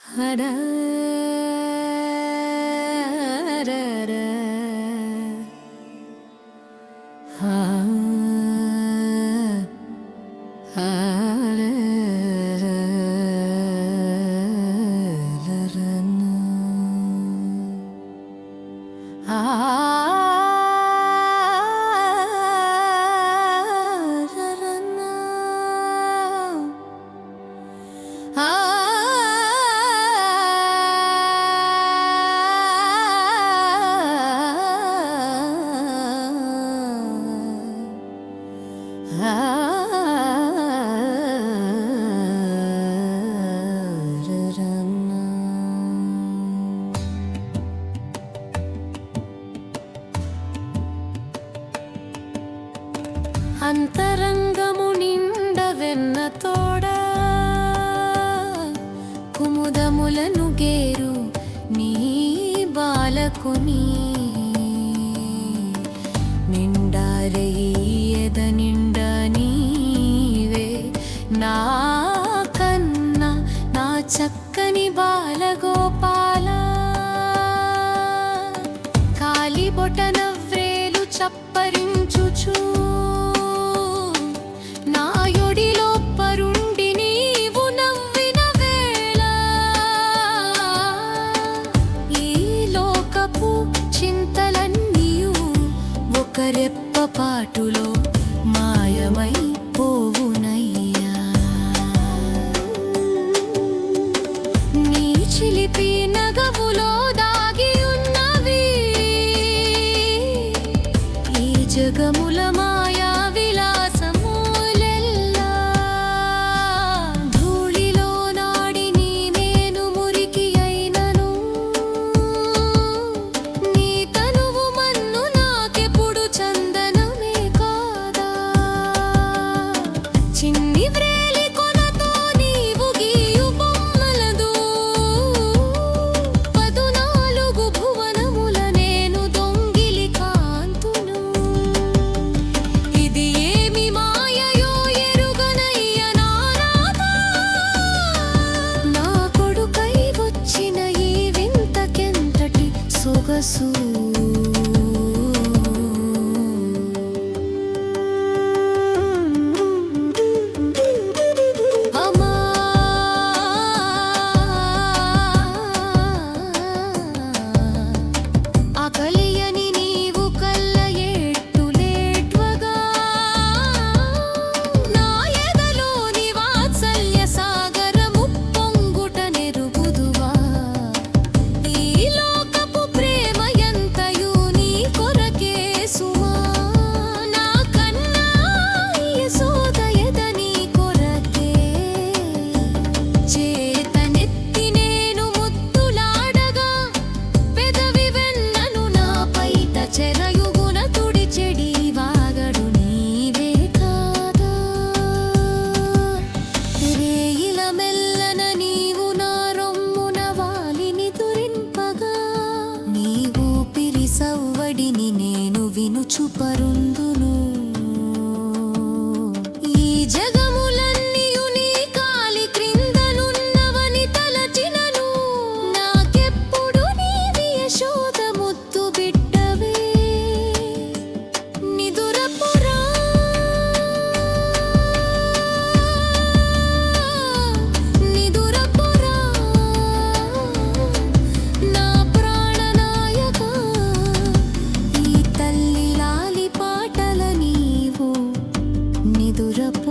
ഹര అంతరంగము నిండవెన్న తోడ కుముదములను గేరు నీ బాలకుని. నిండారయ్యద నిండ నీవే నా కన్న నా చక్కని బాలగోపాల. కాలిబొట నవ్వేలు చప్పరించుచూ రెప్ప పాటులో మాయమై పోవునయ్యా నీ చిలిపినా sua పరుందును. ఈ జగ 读着。